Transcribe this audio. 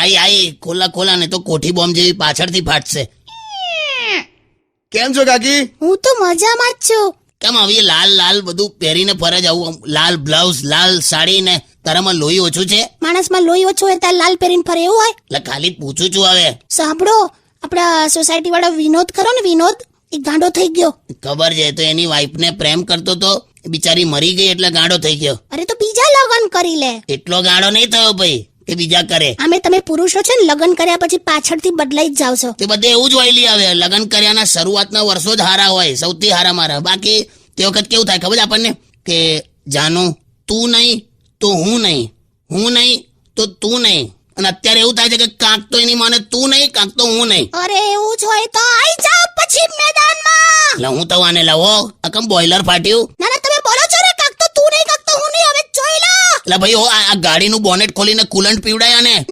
આઈ આઈ ખોલા ખોલા ને તો કોઠી બોમ્બ જેવી પાછળથી ફાટશે. કેમ છો કાકી? હું તો મજામાં જ છું. કેમ આવી લાલ લાલ બધું પહેરીને ફરે જવું આમ લાલ બ્લાઉઝ લાલ સાડી ને તારામાં લોહી ઓછું છે? માણસમાં લોહી ઓછું હોય ત્યારે લાલ પહેરીને ફરે એવું હોય? એટલે ખાલી પૂછું છું હવે. સાંભળો આપણા સોસાયટી વાળો વિનોદ ખરો ને વિનોદ? એ ગાંડો થઈ ગયો. ખબર છે તો એની વાઈફ ને પ્રેમ કરતો તો બિચારી મરી ગઈ એટલે ગાંડો થઈ ગયો. અરે તો બીજા લગન કરી લે. એટલો ગાંડો નહીં થયો ભાઈ. કે બીજા કરે. અમે તમે પુરુષો છે ને લગ્ન કર્યા પછી પાછળથી બદલાઈ જ જાવ છો. તે બધે એવું જ વાયલી આવે લગ્ન કર્યાના શરૂઆતના વર્ષો જ હારા હોય સૌથી હારા મારા. બાકી તે વખત કેવું થાય ખબર છે આપણને? કે જાનો તું નહીં તો હું નહીં. હું નહીં તો તું નહીં. અને અત્યારે એવું થાય છે કે કાંક તો એની માને તું નહીં કાંક તો હું નહીં. અરે એવું જ હોય તો આઈ જાવ પછી મેદાનમાં. એટલે હું તો આને લાવો અકમ બોઈલર ફાટ્યું ના ના તમે બોલો છો ને કાક તો તું નહીં કાક તો હું નહીં હવે જોઈ લો એટલે ભાઈ આ ગાડીનું બોનેટ ખોલીને કુલંટ પીવડાયા અને